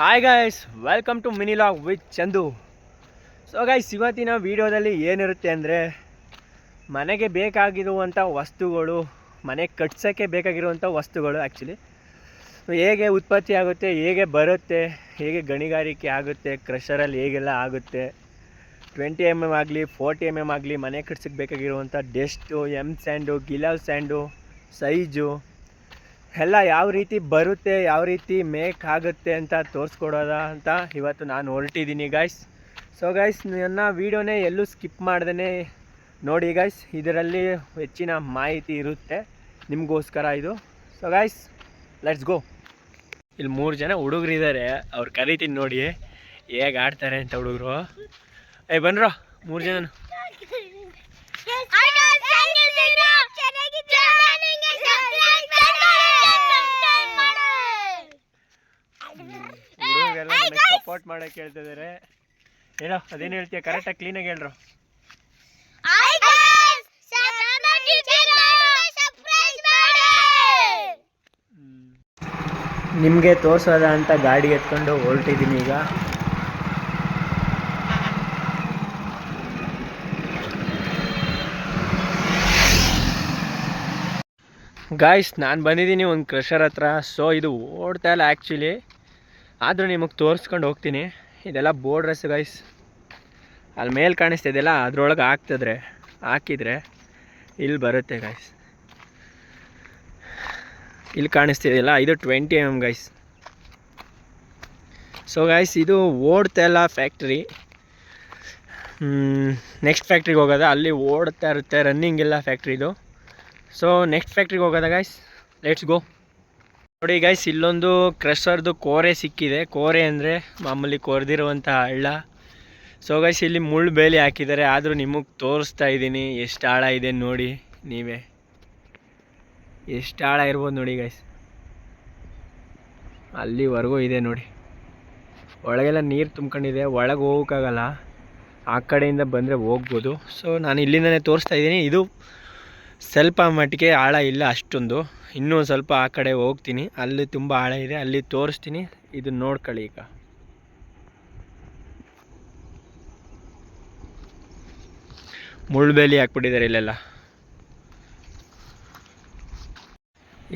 Hi guys welcome to mini vlog with Chandu so guys ಇವತ್ತಿನ ವೀಡಿಯೋದಲ್ಲಿ ಏನಿರುತ್ತೆ ಅಂದರೆ ಮನೆಗೆ ಬೇಕಾಗಿರುವಂಥ ವಸ್ತುಗಳು, ಮನೆ ಕಟ್ಸೋಕ್ಕೆ ಬೇಕಾಗಿರುವಂಥ ವಸ್ತುಗಳು ಆ್ಯಕ್ಚುಲಿ ಹೇಗೆ ಉತ್ಪತ್ತಿ ಆಗುತ್ತೆ, ಹೇಗೆ ಬರುತ್ತೆ, ಹೇಗೆ ಗಣಿಗಾರಿಕೆ ಆಗುತ್ತೆ ಕ್ರಷರಲ್ಲಿ ಹೇಗೆಲ್ಲ ಆಗುತ್ತೆ. ಟ್ವೆಂಟಿ ಎಂ ಎಂ ಆಗಲಿ ಫೋರ್ಟಿ ಎಂ ಎಂ ಆಗಲಿ ಮನೆ ಕಟ್ಸಕ್ಕೆ ಬೇಕಾಗಿರುವಂಥ ಡೆಸ್ಟು ಎಂ ಸ್ಯಾಂಡು ಗಿಲಾವ್ ಸ್ಯಾಂಡು ಸೈಜು ಎಲ್ಲ ಯಾವ ರೀತಿ ಬರುತ್ತೆ, ಯಾವ ರೀತಿ ಮೇಕ್ ಆಗುತ್ತೆ ಅಂತ ತೋರಿಸ್ಕೊಡೋದ ಅಂತ ಇವತ್ತು ನಾನು ಹೊರಟಿದ್ದೀನಿ ಗಾಯ್ಸ್ ಸೊ ಗಾಯ್ಸ್ ನನ್ನ ವೀಡಿಯೋನೇ ಎಲ್ಲೂ ಸ್ಕಿಪ್ ಮಾಡ್ದೇ ನೋಡಿ ಗಾಯ್ಸ್ ಇದರಲ್ಲಿ ಹೆಚ್ಚಿನ ಮಾಹಿತಿ ಇರುತ್ತೆ ನಿಮಗೋಸ್ಕರ ಇದು. ಸೊ ಗಾಯ್ಸ್ ಲೆಟ್ಸ್ ಗೋ ಇಲ್ಲಿ ಮೂರು ಜನ ಹುಡುಗರಿದ್ದಾರೆ ಅವ್ರು ಕರಿತೀನಿ ನೋಡಿ ಹೇಗೆ ಆಡ್ತಾರೆ ಅಂತ ಹುಡುಗರು. ಏ ಬನ್ರೋ, ಮೂರು ಜನ ಸಪೋರ್ಟ್ ಮಾಡಕ್ಕೆ ಹೇಳ್ತಿದ್ದಾರೆ ಏನೋ ಅದೇನು ಹೇಳ್ತೀಯ? ಕರೆಕ್ಟಾಗಿ ಕ್ಲೀನಾಗಿ ಹೇಳ್ರು. ನಿಮಗೆ ತೋರಿಸೋದ ಅಂತ ಗಾಡಿ ಎತ್ಕೊಂಡು ಹೊರಟಿದ್ದೀನಿ ಈಗ. ಗಾಯ್ಸ್ ನಾನು ಬಂದಿದ್ದೀನಿ ಒಂದು ಕ್ರಷರ್ ಹತ್ರ. ಸೊ ಇದು ಓಡ್ತಾ ಇಲ್ಲ ಆ್ಯಕ್ಚುಲಿ ಆದರೂ ನಿಮಗೆ ತೋರಿಸ್ಕೊಂಡು ಹೋಗ್ತೀನಿ. ಇದೆಲ್ಲ ಬೋರ್ಡ್ ರಸ್ ಗೈಸ್ ಅಲ್ಲಿ ಮೇಲೆ ಕಾಣಿಸ್ತಿದೆಯಲ್ಲ ಅದ್ರೊಳಗೆ ಹಾಕ್ತಿದ್ರೆ, ಹಾಕಿದರೆ ಇಲ್ಲಿ ಬರುತ್ತೆ ಗೈಸ್ ಇಲ್ಲಿ ಕಾಣಿಸ್ತಿದೆಯಲ್ಲ ಇದು twenty M M guys so guys ಇದು ಓಡ್ತಾ ಇಲ್ಲ ಫ್ಯಾಕ್ಟ್ರಿ ನೆಕ್ಸ್ಟ್ ಫ್ಯಾಕ್ಟ್ರಿಗೆ ಹೋಗೋದ. ಅಲ್ಲಿ ಓಡ್ತಾ ಇರುತ್ತೆ ರನ್ನಿಂಗ್ ಇಲ್ಲ ಫ್ಯಾಕ್ಟ್ರಿದು ಸೊ ನೆಕ್ಸ್ಟ್ ಫ್ಯಾಕ್ಟ್ರಿಗೆ ಹೋಗೋದ ಗೈಸ್ ಲೆಟ್ಸ್ ಗೋ ನೋಡಿ ಗೈಸ್ ಇಲ್ಲೊಂದು ಕ್ರಷರ್ದು ಕೋರೆ ಸಿಕ್ಕಿದೆ. ಕೋರೆ ಅಂದರೆ ಮಾಮೂಲಿ ಕೊರೆದಿರುವಂಥ ಹಳ್ಳ. ಸೊ ಗೈಸ್ ಇಲ್ಲಿ ಮುಳ್ಳು ಬೇಲಿ ಹಾಕಿದ್ದಾರೆ. ಆದರೂ ನಿಮಗೆ ತೋರಿಸ್ತಾ ಇದ್ದೀನಿ. ಎಷ್ಟು ಆಳ ಇದೆ ನೋಡಿ ನೀವೇ. ಎಷ್ಟು ಆಳ ಇರ್ಬೋದು ನೋಡಿ ಗೈಸ್ ಅಲ್ಲಿವರೆಗೂ ಇದೆ ನೋಡಿ. ಒಳಗೆಲ್ಲ ನೀರು ತುಂಬ್ಕೊಂಡಿದೆ. ಒಳಗೆ ಹೋಗೋಕ್ಕಾಗಲ್ಲ. ಆ ಕಡೆಯಿಂದ ಬಂದರೆ ಹೋಗ್ಬೋದು. ಸೊ ನಾನು ಇಲ್ಲಿಂದನೇ ತೋರಿಸ್ತಾ ಇದ್ದೀನಿ. ಇದು ಸ್ವಲ್ಪ ಮಟ್ಟಿಗೆ ಆಳ ಇಲ್ಲ ಅಷ್ಟೊಂದು. ಇನ್ನೂ ಸ್ವಲ್ಪ ಆ ಕಡೆ ಹೋಗ್ತೀನಿ. ಅಲ್ಲಿ ತುಂಬ ಆಳ ಇದೆ. ಅಲ್ಲಿ ತೋರಿಸ್ತೀನಿ. ಇದನ್ನ ನೋಡ್ಕೊಳ್ಳಿ ಈಗ. ಮುಳ್ಳುಬೇಲಿ ಹಾಕ್ಬಿಟ್ಟಿದ್ದಾರೆ ಇಲ್ಲೆಲ್ಲ.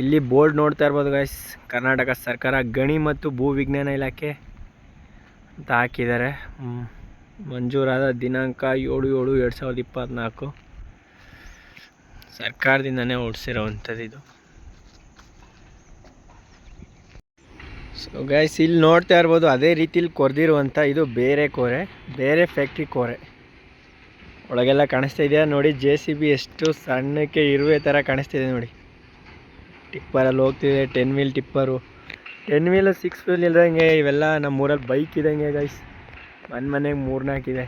ಇಲ್ಲಿ ಬೋರ್ಡ್ ನೋಡ್ತಾ ಇರ್ಬೋದು ಗಾಯ್ಸ್ ಕರ್ನಾಟಕ ಸರ್ಕಾರ ಗಣಿ ಮತ್ತು ಭೂ ವಿಜ್ಞಾನ ಇಲಾಖೆ ಅಂತ ಹಾಕಿದ್ದಾರೆ. ಮಂಜೂರಾದ ದಿನಾಂಕ ಏಳು ಏಳು ಎರಡು ಸಾವಿರದ ಇಪ್ಪತ್ತ್ನಾಲ್ಕು ಸರ್ಕಾರದಿಂದನೇ ಓಡಿಸಿರೋವಂಥದ್ದು ಇದು ಸೊ ಗೈಸ್ ಇಲ್ಲಿ ನೋಡ್ತಾ ಇರ್ಬೋದು, ಅದೇ ರೀತಿಲಿ ಕೊರೆದಿರುವಂಥ ಇದು ಬೇರೆ ಕೋರೆ, ಬೇರೆ ಫ್ಯಾಕ್ಟ್ರಿ ಕೋರೆ. ಒಳಗೆಲ್ಲ ಕಾಣಿಸ್ತಾ ಇದೆಯಾ? ನೋಡಿ ಜೆ ಸಿ ಬಿ ಎಷ್ಟು ಸಣ್ಣಕ್ಕೆ ಇರುವೆ ಥರ ಕಾಣಿಸ್ತಿದೆ ನೋಡಿ. ಟಿಪ್ಪರಲ್ಲಿ ಹೋಗ್ತಿದೆ ten wheel tipper ten wheel six wheel ಇಲ್ದಂಗೆ ಇವೆಲ್ಲ ನಮ್ಮ ಊರಲ್ಲಿ ಬೈಕ್ ಇದ್ದಂಗೆ ಗೈಸ್ ಮನೆ ಮನೆಗೆ ಮೂರ್ನಾಲ್ಕಿದೆ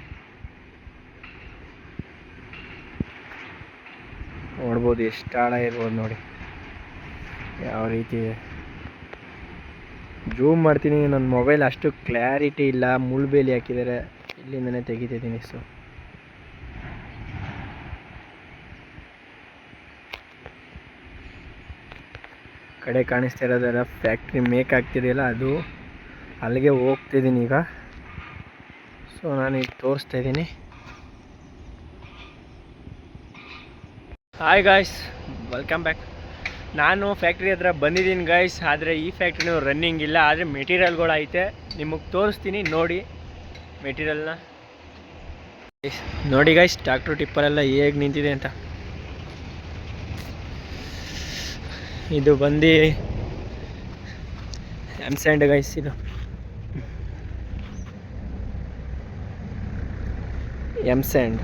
ನೋಡ್ಬೋದು ಎಷ್ಟು ಆಳ ಇರ್ಬೋದು ನೋಡಿ. ಯಾವ ರೀತಿ ಇದೆ. ಜೂಮ್ ಮಾಡ್ತೀನಿ, ನನ್ನ ಮೊಬೈಲ್ ಅಷ್ಟು ಕ್ಲಾರಿಟಿ ಇಲ್ಲ, ಮುಳ್ಬೇಲಿ ಹಾಕಿದ್ದಾರೆ. ಇಲ್ಲಿಂದನೇ ತೆಗಿತಿದ್ದೀನಿ ಸೊ ಕಡೆ ಕಾಣಿಸ್ತಾ ಇರೋದೆಲ್ಲ ಫ್ಯಾಕ್ಟ್ರಿ ಮೇಕ್ ಆಗ್ತಿದೆಯಲ್ಲ, ಅದು ಅಲ್ಲಿಗೆ ಹೋಗ್ತಿದ್ದೀನಿ ಈಗ. ಸೊ ನಾನು ಈಗ ತೋರಿಸ್ತಾ ಇದ್ದೀನಿ. ಹಾಯ್ ಗಾಯ್ಸ್ ವೆಲ್ಕಮ್ ಬ್ಯಾಕ್ ನಾನು ಫ್ಯಾಕ್ಟ್ರಿ ಹತ್ರ ಬಂದಿದ್ದೀನಿ ಗಾಯ್ಸ್ ಆದರೆ ಈ ಫ್ಯಾಕ್ಟ್ರಿನೂ ರನ್ನಿಂಗ್ ಇಲ್ಲ, ಆದರೆ ಮೆಟೀರಿಯಲ್ಗಳು ಐತೆ. ನಿಮಗೆ ತೋರಿಸ್ತೀನಿ, ನೋಡಿ ಮೆಟೀರಿಯಲ್ನ ನೋಡಿ ಗೈಸ್ ಟಿಪ್ಪರ್ ಟಿಪ್ಪರೆಲ್ಲ ಹೇಗೆ ನಿಂತಿದೆ ಅಂತ. ಇದು ಬಂದು ಎಂ ಸ್ಯಾಂಡ್ ಗೈಸ್ ಇದು. ಎಂ ಸ್ಯಾಂಡ್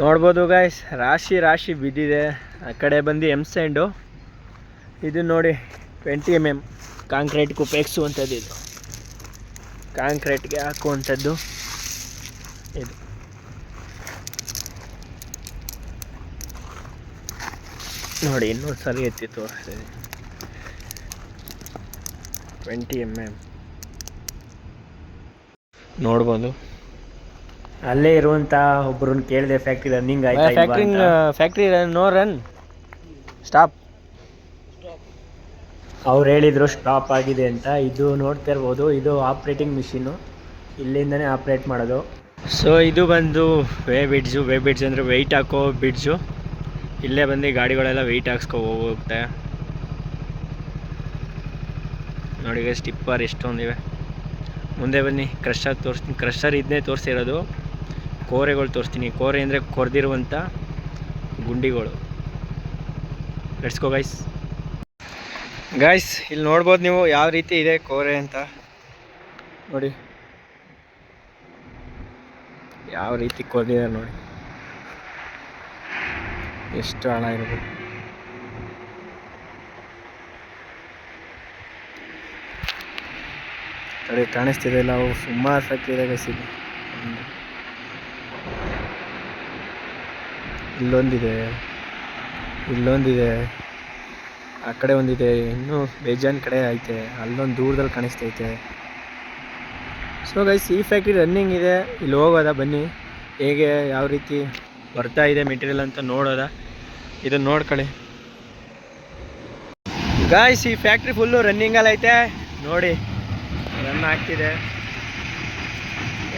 ನೋಡ್ಬೋದು ಗಾಯ್ಸ್ ರಾಶಿ ರಾಶಿ ಬಿದ್ದಿದೆ. ಆ ಕಡೆ ಬಂದು ಎಂ ಸ್ಯಾಂಡು ಇದು ನೋಡಿ ಟ್ವೆಂಟಿ ಎಂ ಎಂ ಕಾಂಕ್ರೀಟ್ಗೆ ಉಪಯೋಗಿಸುವಂಥದ್ದು ಇದು. ಕಾಂಕ್ರೀಟ್ಗೆ ಹಾಕುವಂಥದ್ದು ಇದು. ನೋಡಿ, ಇನ್ನೊಂದು ಸಲ ಎತ್ತಿ ತೋರಿಸ್ತೀನಿ ಟ್ವೆಂಟಿ ಎಂ ಎಂ ನೋಡ್ಬೋದು. ಅಲ್ಲೇ ಇರುವಂತ ಒಬ್ಬರನ್ನ ಕೇಳಿದೆ ಫ್ಯಾಕ್ಟ್ರಿ ರನ್ನಿಂಗ್ ಆಯ್ತಾ factory factory no run stop ಅವ್ರು ಹೇಳಿದ್ರು ಸ್ಟಾಪ್ ಆಗಿದೆ ಅಂತ. ಇದು ನೋಡ್ತಾ ಇರ್ಬೋದು. ಇದು ಆಪ್ರೇಟಿಂಗ್ ಮಿಷಿನು ಇಲ್ಲಿಂದನೇ ಆಪ್ರೇಟ್ ಮಾಡೋದು. ಸೊ ಇದು ಬಂದು ವೇ ಬಿಡ್ಜು ವೇ ಬಿಡ್ಜ್ ಅಂದರೆ ವೆಯ್ಟ್ ಹಾಕೋ ಬಿಡ್ಜು ಇಲ್ಲೇ ಬಂದು ಗಾಡಿಗಳೆಲ್ಲ ವೆಯ್ಟ್ ಹಾಕ್ಸ್ಕೊ ಹೋಗುತ್ತೆ. ನೋಡಿ ಸ್ಟಿಪ್ಪರ್ ಎಷ್ಟೊಂದಿವೆ. ಮುಂದೆ ಬನ್ನಿ. ಕ್ರಷರ್ ತೋರಿಸ್ತೀನಿ ಕ್ರಷರ್ ಇದನ್ನೇ ತೋರಿಸಿರೋದು. ಕೋರೆಗಳು ತೋರಿಸ್ತೀನಿ. ಕೋರೆ ಅಂದರೆ ಕೊರೆದಿರುವಂಥ ಗುಂಡಿಗಳು. ಎಡ್ಸ್ಕೋ ಗೈಸ್ ಗಾಯ್ಸ್ ಇಲ್ಲಿ ನೋಡ್ಬೋದು ನೀವು ಯಾವ ರೀತಿ ಇದೆ ಕೋರೆ ಅಂತ. ನೋಡಿ. ಯಾವ ರೀತಿ ಕೊರೆದಿದ್ದಾರೆ ನೋಡಿ. ಎಷ್ಟು ಹಣ ಇರ್ಬೋದು. ನೋಡಿ ಕಾಣಿಸ್ತಿದೆ ಇಲ್ಲ? ಅವು ಸುಮಾರು ಇದೆ ಗೈಸ್ ಒಂದು. ಇಲ್ಲೊಂದಿದೆ. ಇಲ್ಲೊಂದಿದೆ. ಆ ಕಡೆ ಒಂದಿದೆ. ಇನ್ನೂ ಬೇಜಾನ್ ಕಡೆ ಐತೆ. ಅಲ್ಲೊಂದು ದೂರದಲ್ಲಿ ಕಾಣಿಸ್ತೈತೆ. ಸೊ ಗೈಸ್ ಈ ಫ್ಯಾಕ್ಟ್ರಿ ರನ್ನಿಂಗ್ ಇದೆ. ಇಲ್ಲಿ ಹೋಗೋದ? ಬನ್ನಿ. ಹೇಗೆ, ಯಾವ ರೀತಿ ಬರ್ತಾ ಇದೆ ಮೆಟೀರಿಯಲ್ ಅಂತ ನೋಡೋದ? ಇದನ್ನ ನೋಡ್ಕೊಳ್ಳಿ. ಗಾಯ್ಸ್ ಈ ಫ್ಯಾಕ್ಟ್ರಿ ಫುಲ್ಲು ರನ್ನಿಂಗಲ್ಲಿ ಐತೆ. ನೋಡಿ ರನ್ ಆಗ್ತಿದೆ.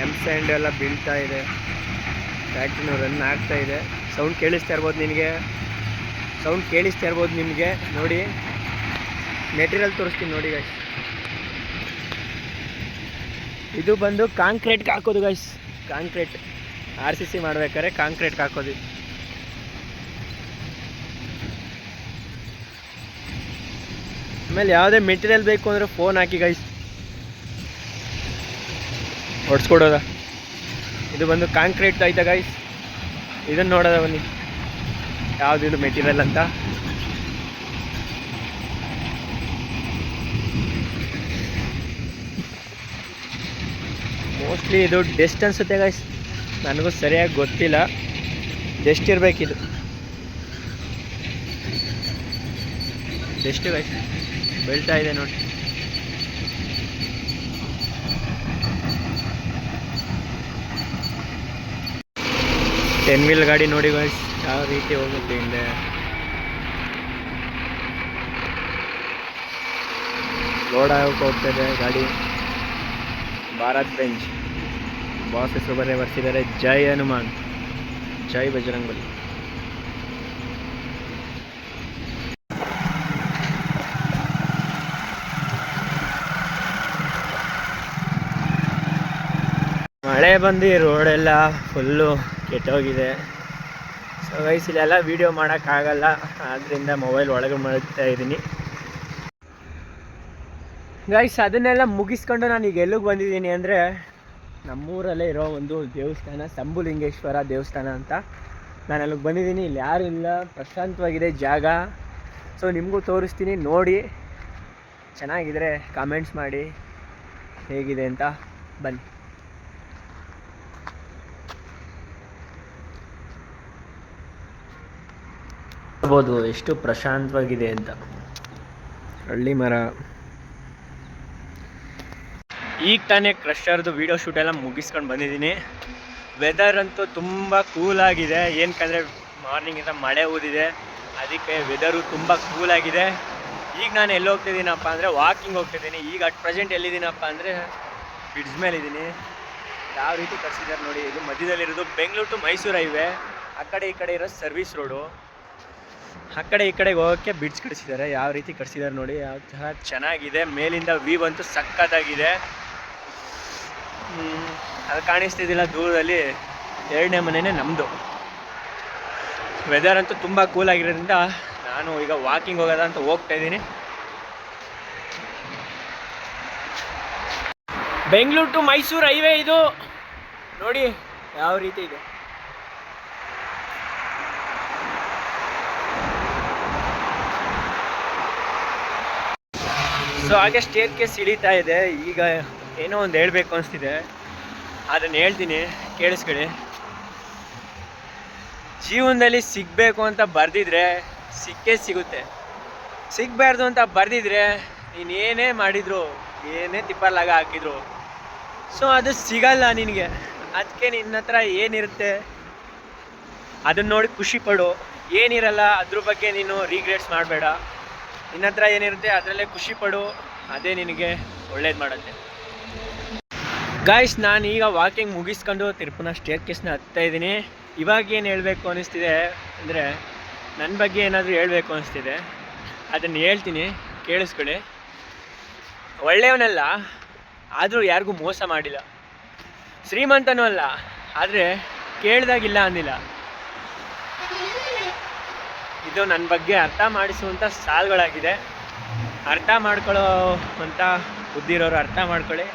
ಎಂ ಸ್ಯಾಂಡ್ ಎಲ್ಲ ಬೀಳ್ತಾ ಇದೆ. ಫ್ಯಾಕ್ಟ್ರಿನೂ ರನ್ ಆಗ್ತಾ ಇದೆ. ಸೌಂಡ್ ಕೇಳಿಸ್ತಾ ಇರ್ಬೋದು ನಿನಗೆ. ಸೌಂಡ್ ಕೇಳಿಸ್ತಾ ಇರ್ಬೋದು ನಿಮಗೆ. ನೋಡಿ. ಮೆಟೀರಿಯಲ್ ತೋರಿಸ್ತೀನಿ ನೋಡಿ ಗೈಸ್ ಇದು ಬಂದು ಕಾಂಕ್ರೀಟ್ಗೆ ಹಾಕೋದು guys concrete R C C ಮಾಡ್ಬೇಕಾದ್ರೆ ಕಾಂಕ್ರೀಟ್ಗೆ ಹಾಕೋದು. ಆಮೇಲೆ ಯಾವುದೇ ಮೆಟೀರಿಯಲ್ ಬೇಕು ಅಂದರೆ ಫೋನ್ ಹಾಕಿ ಗೈಸ್ ಹೊಡ್ಸ್ಕೊಡೋದ. ಇದು ಬಂದು ಕಾಂಕ್ರೀಟ್ ಐತೆ ಗೈಸ್ ಇದನ್ನು ನೋಡೋದ ಬನ್ನಿ. ಇದು ಮೆಟೀರಿಯಲ್ ಅಂತ? ಮೋಸ್ಟ್ಲಿ ಇದು ಡೆಸ್ಟ್ ಅನ್ಸುತ್ತೆ ಗಾಯ್ಸ್ ನನಗೂ ಸರಿಯಾಗಿ ಗೊತ್ತಿಲ್ಲ. ಡೆಸ್ಟ್ ಇರಬೇಕಿದು ಡೆಸ್ಟ್ ಗೈಸ್ ಬೆಳ್ತಾ ಇದೆ ನೋಡಿ. ಟೆನ್ ವೀಲ್ ಗಾಡಿ ನೋಡಿ ಗಾಯ್ಸ್ ಯಾವ ರೀತಿ ಹೋಗುತ್ತೆ ಹಿಂದೆ. ಲೋಡ್ ಆಗೋಕೆ ಹೋಗ್ತದೆ ಗಾಡಿ. ಭಾರತ್ ಬೆಂಚ್ ಬಾಸ್ ಹೆಸರು ಬರೇ ಬರ್ತಿದ್ದಾರೆ ಜೈ ಹನುಮಾನ್. ಜೈ ಬಜರಂಗಲಿ ಮಳೆ ಬಂದು ರೋಡೆಲ್ಲ ಫುಲ್ಲು ಕೆಟ್ಟೋಗಿದೆ. ಸೊ ಗೈಸ್ ಇಲ್ಲೆಲ್ಲ ವೀಡಿಯೋ ಮಾಡೋಕ್ಕಾಗಲ್ಲ. ಆದ್ದರಿಂದ ಮೊಬೈಲ್ ಒಳಗೆ ಮಾಡ್ತಾ ಇದ್ದೀನಿ. ಗೈಸ್ ಅದನ್ನೆಲ್ಲ ಮುಗಿಸ್ಕೊಂಡು ನಾನು ಈಗ ಎಲ್ಲಿಗೆ ಬಂದಿದ್ದೀನಿ ಅಂದರೆ ನಮ್ಮೂರಲ್ಲೇ ಇರೋ ಒಂದು ದೇವಸ್ಥಾನ, ಸಂಬುಲಿಂಗೇಶ್ವರ ದೇವಸ್ಥಾನ ಅಂತ ನಾನು ಅಲ್ಲಿಗೆ ಬಂದಿದ್ದೀನಿ. ಇಲ್ಲಿ ಯಾರೂ ಇಲ್ಲ, ಪ್ರಶಾಂತವಾಗಿದೆ ಜಾಗ. ಸೊ ನಿಮಗೂ ತೋರಿಸ್ತೀನಿ, ನೋಡಿ. ಚೆನ್ನಾಗಿದ್ರೆ ಕಾಮೆಂಟ್ಸ್ ಮಾಡಿ ಹೇಗಿದೆ ಅಂತ ಬನ್ನಿ. ನೋಡ್ಬೋದು, ಎಷ್ಟು ಪ್ರಶಾಂತವಾಗಿದೆ ಅಂತ. ಹಳ್ಳಿ ಮರ. ಈಗ ತಾನೇ ಕ್ರಷರ್ದು ವೀಡಿಯೋ ಶೂಟ್ ಎಲ್ಲ ಮುಗಿಸ್ಕೊಂಡು ಬಂದಿದ್ದೀನಿ. ವೆದರ್ ಅಂತೂ ತುಂಬ ಕೂಲಾಗಿದೆ ಏನಕ್ಕಂದರೆ ಮಾರ್ನಿಂಗಿಂದ ಮಳೆ ಊದಿದೆ. ಅದಕ್ಕೆ ವೆದರು ತುಂಬ ಕೂಲಾಗಿದೆ ಈಗ ನಾನು ಎಲ್ಲಿ ಹೋಗ್ತಿದ್ದೀನಪ್ಪ ಅಂದರೆ ವಾಕಿಂಗ್ ಹೋಗ್ತಿದ್ದೀನಿ. ಈಗ ಅಟ್ ಪ್ರೆಸೆಂಟ್ ಎಲ್ಲಿದ್ದೀನಪ್ಪ ಅಂದರೆ ಬ್ರಿಡ್ಜ್ ಮೇಲೆ ಇದ್ದೀನಿ ಯಾವ ರೀತಿ ಕಟ್ಸಿದ್ದಾರೆ ನೋಡಿ, ಇದು ಮಧ್ಯದಲ್ಲಿರೋದು ಬೆಂಗಳೂರು ಟು ಮೈಸೂರು ಹೈವೇ ಆ ಕಡೆ ಈ ಕಡೆ ಇರೋ ಸರ್ವಿಸ್ ರೋಡು ಆ ಕಡೆ ಈ ಕಡೆಗೆ ಹೋಗೋಕ್ಕೆ ಬ್ರಿಡ್ಜ್ ಕಟ್ಸಿದ್ದಾರೆ ಯಾವ ರೀತಿ ಕಟ್ಸಿದ್ದಾರೆ ನೋಡಿ ಯಾವ ಥರ ಚೆನ್ನಾಗಿದೆ. ಮೇಲಿಂದ ವ್ಯೂ ಅಂತೂ ಸಕ್ಕತ್ತಾಗಿದೆ ಅದು ಕಾಣಿಸ್ತಿದ್ದಿಲ್ಲ ದೂರದಲ್ಲಿ. ಎರಡನೇ ಮನೆಯೇ ನಮ್ಮದು ವೆದರ್ ಅಂತೂ ತುಂಬ ಕೂಲ್ ಆಗಿರೋದ್ರಿಂದ ನಾನು ಈಗ ವಾಕಿಂಗ್ ಹೋಗೋದ ಅಂತ ಹೋಗ್ತಾ ಇದ್ದೀನಿ. ಬೆಂಗಳೂರು ಟು ಮೈಸೂರು ಹೈವೇ ಇದು. ನೋಡಿ, ಯಾವ ರೀತಿ ಇದೆ. ಸೊ ಹಾಗೆ ಸ್ಟೇರ್ ಕೇಸ್ ಇಳಿತಾ ಇದೆ. ಈಗ ಏನೋ ಒಂದು ಹೇಳಬೇಕು ಅನಿಸ್ತಿದೆ. ಅದನ್ನು ಹೇಳ್ತೀನಿ. ಕೇಳಿಸ್ಕೊಳ್ಳಿ. ಜೀವನದಲ್ಲಿ ಸಿಗಬೇಕು ಅಂತ ಬರೆದಿದ್ರೆ ಸಿಕ್ಕೇ ಸಿಗುತ್ತೆ. ಸಿಗಬಾರ್ದು ಅಂತ ಬರೆದಿದ್ರೆ ನೀನು ಏನೇ ಮಾಡಿದ್ರು, ಏನೇ ತಿಪ್ಪಲ್ಲಾಗ ಹಾಕಿದ್ರು ಸೊ ಅದು ಸಿಗಲ್ಲ ನಿನಗೆ. ಅದಕ್ಕೆ ನಿನ್ನ ಹತ್ರ ಏನಿರುತ್ತೆ? ಅದನ್ನು ನೋಡಿ ಖುಷಿ ಪಡು. ಏನಿರಲ್ಲ, ಅದ್ರ ಬಗ್ಗೆ ನೀನು ರೀಗ್ರೆಟ್ಸ್ ಮಾಡಬೇಡ. ನಿನ್ನ ಹತ್ರ ಏನಿರುತ್ತೆ, ಅದರಲ್ಲೇ ಖುಷಿ ಪಡು. ಅದೇ ನಿನಗೆ ಒಳ್ಳೇದು ಮಾಡುತ್ತೆ. ಗಾಯ್ಸ್ ನಾನು ಈಗ ವಾಕಿಂಗ್ ಮುಗಿಸ್ಕೊಂಡು ತಿರುಪುನ ಸ್ಟೇರ್ ಕೇಸ್ನ ಹತ್ತಾ ಇದ್ದೀನಿ. ಇವಾಗ ಏನು ಹೇಳಬೇಕು ಅನಿಸ್ತಿದೆ ಅಂದರೆ ನನ್ನ ಬಗ್ಗೆ ಏನಾದರೂ ಹೇಳಬೇಕು ಅನಿಸ್ತಿದೆ ಅದನ್ನು ಹೇಳ್ತೀನಿ ಕೇಳಿಸ್ಕೊಳ್ಳಿ ಒಳ್ಳೆಯವನಲ್ಲ, ಆದರೂ ಯಾರಿಗೂ ಮೋಸ ಮಾಡಿಲ್ಲ. ಶ್ರೀಮಂತನೂ ಅಲ್ಲ, ಆದರೆ ಕೇಳ್ದಾಗಿಲ್ಲ ಅಂದಿಲ್ಲ. ಇದು ನನ್ನ ಬಗ್ಗೆ ಅರ್ಥ ಮಾಡಿಸುವಂಥ ಸಾಲುಗಳಾಗಿದೆ. ಅರ್ಥ ಮಾಡ್ಕೊಳ್ಳೋ ಅಂತ ಬುದ್ಧಿರೋರು ಅರ್ಥ ಮಾಡ್ಕೊಳ್ಳಿ.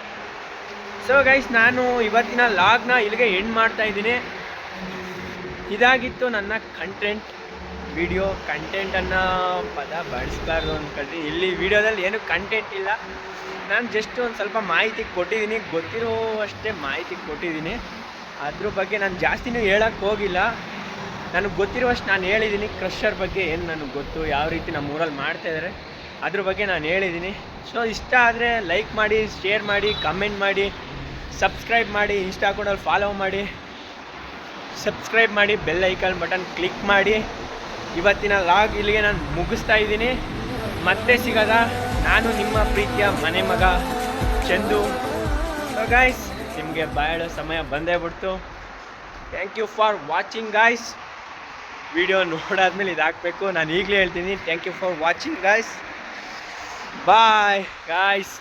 ಸೊ ಗೈಸ್ ನಾನು ಇವತ್ತಿನ ಲಾಗ್ನ ಇಲ್ಲಿಗೆ ಎಂಡ್ ಮಾಡ್ತಾ ಇದ್ದೀನಿ. ಇದಾಗಿತ್ತು ನನ್ನ ಕಂಟೆಂಟ್ ವಿಡಿಯೋ ಕಂಟೆಂಟನ್ನು ಪದ ಬಳಸಬಾರ್ದು ಅಂದ್ಕೊಳ್ತೀನಿ ಇಲ್ಲಿ ವಿಡಿಯೋದಲ್ಲಿ ಏನು ಕಂಟೆಂಟ್ ಇಲ್ಲ. ನಾನು ಜಸ್ಟ್ ಒಂದು ಸ್ವಲ್ಪ ಮಾಹಿತಿ ಕೊಟ್ಟಿದ್ದೀನಿ. ಗೊತ್ತಿರೋ ಅಷ್ಟೇ ಮಾಹಿತಿ ಕೊಟ್ಟಿದ್ದೀನಿ. ಅದ್ರ ಬಗ್ಗೆ ನಾನು ಜಾಸ್ತಿನೂ ಹೇಳಕ್ಕೆ ಹೋಗಿಲ್ಲ. ನನಗೆ ಗೊತ್ತಿರುವಷ್ಟು ನಾನು ಹೇಳಿದ್ದೀನಿ ಕ್ರಷರ್ ಬಗ್ಗೆ ಏನು ನನಗೆ ಗೊತ್ತು, ಯಾವ ರೀತಿ ನಮ್ಮ ಊರಲ್ಲಿ ಮಾಡ್ತಾಯಿದ್ದಾರೆ ಅದ್ರ ಬಗ್ಗೆ ನಾನು ಹೇಳಿದ್ದೀನಿ ಸೊ ಇಷ್ಟ ಆದರೆ ಲೈಕ್ ಮಾಡಿ ಶೇರ್ ಮಾಡಿ ಕಮೆಂಟ್ ಮಾಡಿ ಸಬ್ಸ್ಕ್ರೈಬ್ ಮಾಡಿ ಇನ್ಸ್ಟಾ ಅಕೌಂಟಲ್ಲಿ ಫಾಲೋ ಮಾಡಿ ಸಬ್ಸ್ಕ್ರೈಬ್ ಮಾಡಿ ಬೆಲ್ ಐಕಾನ್ ಬಟನ್ ಕ್ಲಿಕ್ ಮಾಡಿ. ಇವತ್ತಿನ ಲಾಗ್ ಇಲ್ಲಿಗೆ ನಾನು ಮುಗಿಸ್ತಾ ಇದ್ದೀನಿ. ಮತ್ತೆ ಸಿಗದ ನಾನು ನಿಮ್ಮ ಪ್ರೀತಿಯ ಮನೆ ಮಗ ಚಂದು. ಸೊ ಗಾಯ್ಸ್ ನಿಮಗೆ ಬಾಯಡೋ ಸಮಯ ಬಂದೇ ಬಿಡ್ತು. Thank you for watching guys video ನೋಡಾದ್ಮೇಲೆ ಇದು ಹಾಕಬೇಕು ನಾನು ಈಗಲೇ ಹೇಳ್ತೀನಿ. Thank you for watching guys bye guys